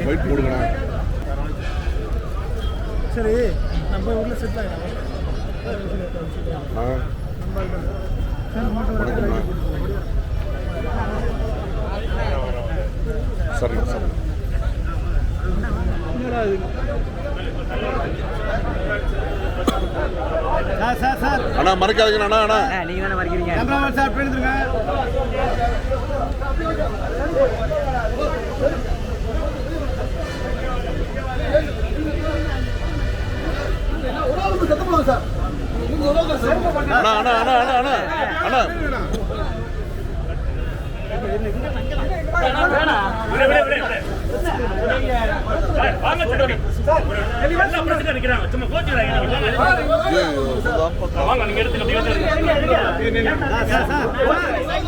White போடுங்கண்ணா. சரி நம்ம ஊர்ல செட் ஆகிடும் ஆ. வணக்கம்ண்ணா. சரிண்ணா சரி சார் சார் சார். அண்ணா மறக்காதீங்கண்ணா அண்ணா அண்ணா. நீங்க தானே மறைக்கிறீங்க. Cameraman sir பிடிச்சிருங்க. அண்ணா அண்ணா அண்ணா அண்ணா அண்ணா. அண்ணா. ஏன் இதுதான் பக்கம்.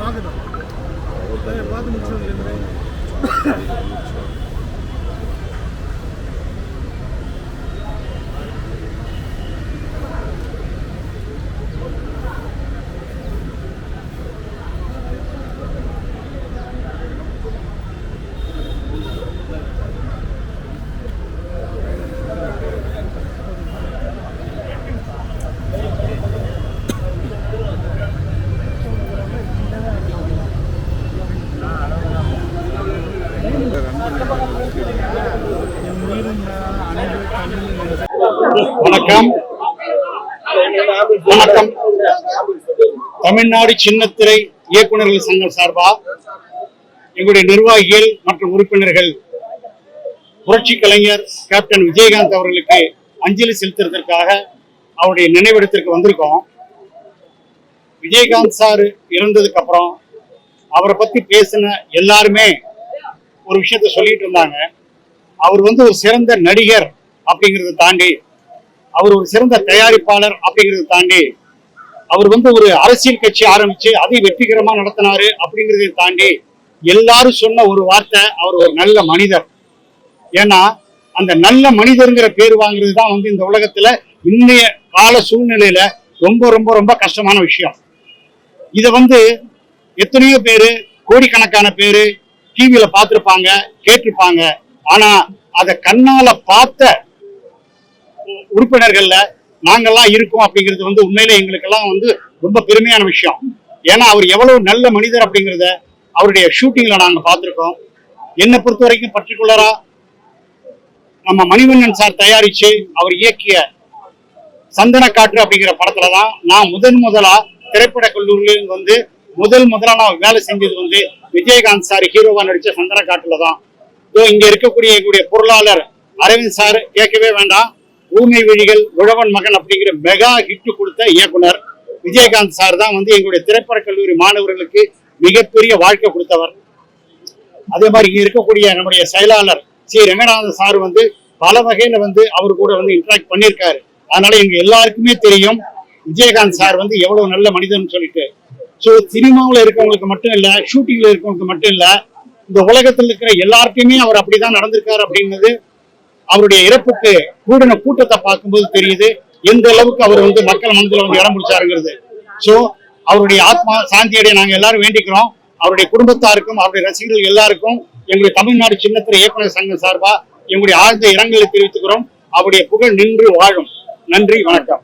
பார்க்கட்டும் பார்த்து முடிச்சு வணக்கம். வணக்கம். தமிழ்நாடு சின்னத்திரை இயக்குநர்கள் சங்கம் சார்பா எங்களுடைய நிர்வாகிகள் மற்றும் உறுப்பினர்கள் புரட்சி கலைஞர் கேப்டன் விஜயகாந்த் அவர்களுக்கு அஞ்சலி செலுத்துறதற்காக அவருடைய நினைவிடத்திற்கு வந்திருக்கோம். விஜயகாந்த் சார் இறந்ததுக்கு அப்புறம் அவரை பத்தி பேசின எல்லாருமே ஒரு விஷயத்த சொல்லிட்டு இருந்தாங்க. அவர் வந்து ஒரு சிறந்த நடிகர். அப்படிங்கறத தாண்டி அவர் ஒரு சிறந்த தயாரிப்பாளர் அப்படிங்கறத தாண்டி அவர் வந்து ஒரு அரசியல் கட்சி ஆரம்பிச்சு அதை வெற்றிகரமா நடத்தினாரு அப்படிங்கறதை தாண்டி எல்லாரும் சொன்ன ஒரு வார்த்தை அவர் ஒரு நல்ல மனிதர். ஏன்னா அந்த நல்ல மனிதருங்கிற பேர் வாங்குறது தான் வந்து இந்த உலகத்துல இன்றைய கால சூழ்நிலையில ரொம்ப ரொம்ப ரொம்ப கஷ்டமான விஷயம். இத வந்து எத்தனையோ பேரு கோடிக்கணக்கான பேரு டிவியில பார்த்துருப்பாங்க கேட்டிருப்பாங்க. ஆனா அத கண்ணால பார்த்த உறுப்பினர்கள்ல நாங்கெல்லாம் இருக்கோம் அப்படிங்கிறது வந்து உண்மையில எங்களுக்கெல்லாம் வந்து ரொம்ப பெருமையான விஷயம். ஏன்னா அவர் எவ்வளவு நல்ல மனிதர் அப்படிங்கிறத அவருடைய ஷூட்டிங்ல நாங்க பார்த்திருக்கோம். என்னை பொறுத்த வரைக்கும் பர்டிகுலரா நம்ம மணிவண்ணன் சார் தயாரிச்சு அவர் இயக்கிய சந்தன காற்று அப்படிங்கிற படத்துல தான் நான் முதன் முதலா திரைப்பட கல்லூரியில் வந்து முதல் முதலா நான் வேலை செஞ்சது வந்து விஜயகாந்த் சார் ஹீரோவா நடிச்ச சந்தன காட்டுல தான். இங்க இருக்கக்கூடிய எங்களுடைய பொருளாளர் அரவிந்த் சார் கேட்கவே வேண்டாம். ஊமை விழிகள் உழவன் மகன் அப்படிங்கிற மெகா ஹிட் கொடுத்த இயக்குனர் விஜயகாந்த் சார் தான் வந்து எங்களுடைய திரைப்பட கல்லூரி மாணவர்களுக்கு மிகப்பெரிய வாழ்க்கை கொடுத்தவர். அதே மாதிரி இங்கே இருக்கக்கூடிய நம்முடைய செயலாளர் சி. ரங்கநாதன் சார் வந்து பல வகையில வந்து அவர் கூட வந்து இன்ட்ராக்ட் பண்ணியிருக்காரு. அதனால எங்க எல்லாருக்குமே தெரியும் விஜயகாந்த் சார் வந்து எவ்வளவு நல்ல மனிதன் சொல்லிட்டு. ஸோ சினிமாவில் இருக்கவங்களுக்கு மட்டும் இல்ல ஷூட்டிங்ல இருக்கவங்களுக்கு மட்டும் இல்ல இந்த உலகத்தில் இருக்கிற எல்லாருக்குமே அவர் அப்படிதான் நடந்திருக்காரு அப்படிங்கிறது அவருடைய இறப்புக்கு கூடின கூட்டத்தை பார்க்கும்போது தெரியுது எந்த அளவுக்கு அவர் வந்து மக்கள் மனதில் வந்து இடம் பிடிச்சாருங்கிறது. ஸோ அவருடைய ஆத்மா சாந்தியடைய நாங்க எல்லாரும் வேண்டிக்கிறோம். அவருடைய குடும்பத்தாருக்கும் அவருடைய ரசிகர்கள் எல்லாருக்கும் எங்களுடைய தமிழ்நாடு சின்னத்திரை இயக்குனர் சங்கம் சார்பா எங்களுடைய ஆழ்ந்த இரங்கலை தெரிவித்துக்கிறோம். அவருடைய புகழ் நின்று வாழும். நன்றி வணக்கம்.